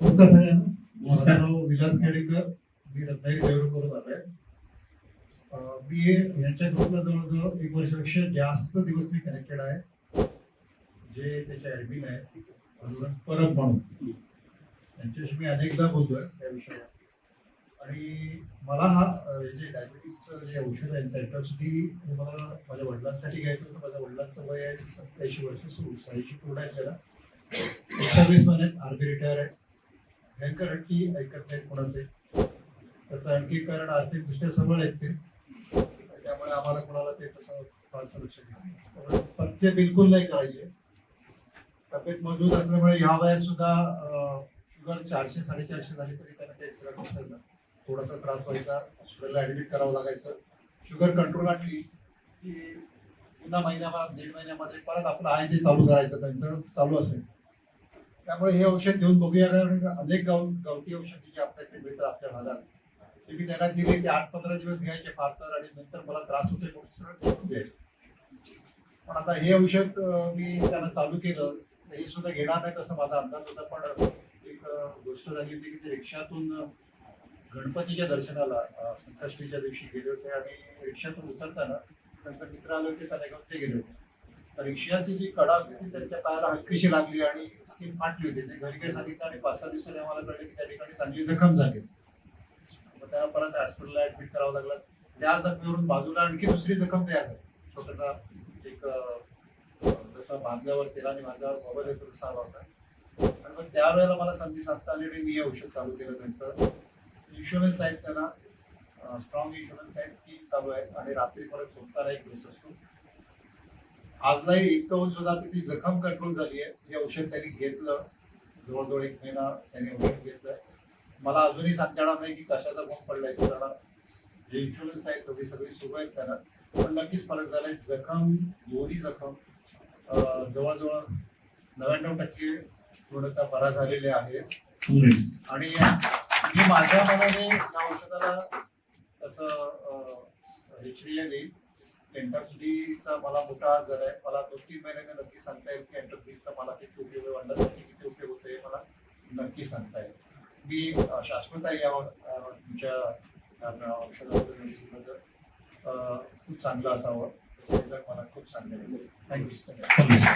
नमस्कार सगळ्यांना. माझं नाव विलास केडेकर मी रत्नागिरी देवरूकवरून आलोय आहे. मी यांच्या ग्रुपला जवळजवळ एक वर्षापेक्षा जास्त दिवस मी कनेक्टेड आहे. जे त्याचे ऍडमिन आहेत. परब म्हणून. त्यांच्याशी मी अनेकदा बोलतोय त्या विषयावर. आणि मला हा जे डायबिटीसचं जे औषध आहे त्याच्यासाठी मला माझ्या वडिलांसाठी घ्यायचं होतं. माझ्या वडिलांचं वय आहे सत्याऐंशी वर्ष सुरू सहाऐंशी पूर्ण आहेत त्याला. सर्व्हिसमध्ये आर्मी रिटायर आहे. भयंकर अटी ऐकत नाहीत कोणाचे. तसं आणखी कारण आर्थिक दृष्ट्या सबळ आहेत ते. त्यामुळे आम्हाला कोणाला ते तसं फारसं लक्ष पथ्य बिलकुल नाही करायचे. तब्येत मजबूत असल्यामुळे ह्या वयात सुद्धा शुगर चारशे साडेचारशे झाली तरी त्यांना काही फरक नसायचा थोडासा त्रास व्हायचा हॉस्पिटलला ऍडमिट करावं लागायचं. शुगर कंट्रोल आणली की पुन्हा महिन्यामध्ये दीड महिन्यामध्ये परत आपलं आहे ते चालू करायचं त्यांचं चालू असायचं त्यामुळे हे औषध घेऊन बघूया कारण अनेक गाव गावठी औषधी जे आपल्याकडे मिळतात आपल्या भागात ते मी त्यांना दिले ते आठ पंधरा दिवस घ्यायचे फार तर आणि नंतर मला त्रास होते म्हणून सरळ पण आता हे औषध मी त्यांना चालू केलं हे सुद्धा घेणार नाही तसं माझा अंदाज होता पण एक गोष्ट झाली होती की ते रिक्षातून गणपतीच्या दर्शनाला संकष्टीच्या दिवशी गेले होते आणि रिक्षातून उतरताना त्यांचा मित्र आले होते त्याने घेऊन ते गेले होते. रिक्षाची जी कडा असते त्यांच्या पायाला हलकीशी लागली आणि स्किन फाटली होती. ते घरी काही सांगितलं आणि पाच सहा दिवसांनी आम्हाला कळलं की त्या ठिकाणी चांगली जखम झाली. मग त्याला परत हॉस्पिटलला ऍडमिट करावं लागलं. त्या जखमेवरून बाजूला आणखी दुसरी जखम तयार झाली. छोटासा एक अं, जसा बांधल्यावर तेलाने बांधल्यावर सोबत येतो तसा आला होता आणि मग त्यावेळेला मला संधी साधता आली आणि मी औषध चालू केलं त्यांचं. इन्शुरन्स आहेत त्यांना स्ट्रॉंग इन्शुरन्स आहेत ती चालू आहे. आणि रात्री परत झोपताना एक डोस असतो. आजलाही इतकं होऊन सुद्धा ती जखम कंट्रोल झाली आहे. हे औषध त्यांनी घेतलं. जवळजवळ एक महिना त्यांनी औषध घेतलंय मला अजूनही सांगता येणार नाही की कशाचा गुण पडलाय कारण जे इन्शुरन्स आहेत तेवढी सगळी सुरू आहेत त्यांना पण नक्कीच फरक झालाय. जखम दोन्ही जखम जवळजवळ नव्याण्णव टक्के पूर्णतः बरा झालेले आहेत. आणि मी माझ्या मनाने या औषधाला तसं अं, हे श्रेय देईल एंटरफिलीचा मला मोठा आजार आहे. मला दोन तीन महिन्याने नक्की सांगता येईल की एंटरफिलीचा मला किती उपयोग आहे वडिलांसाठी किती उपयोग होतो हे मला नक्की सांगता येईल. मी शाश्वताई या तुमच्या औषधाबद्दल खूप चांगलं असावं. मला खूप चांगलं थँक्यू थँक्यू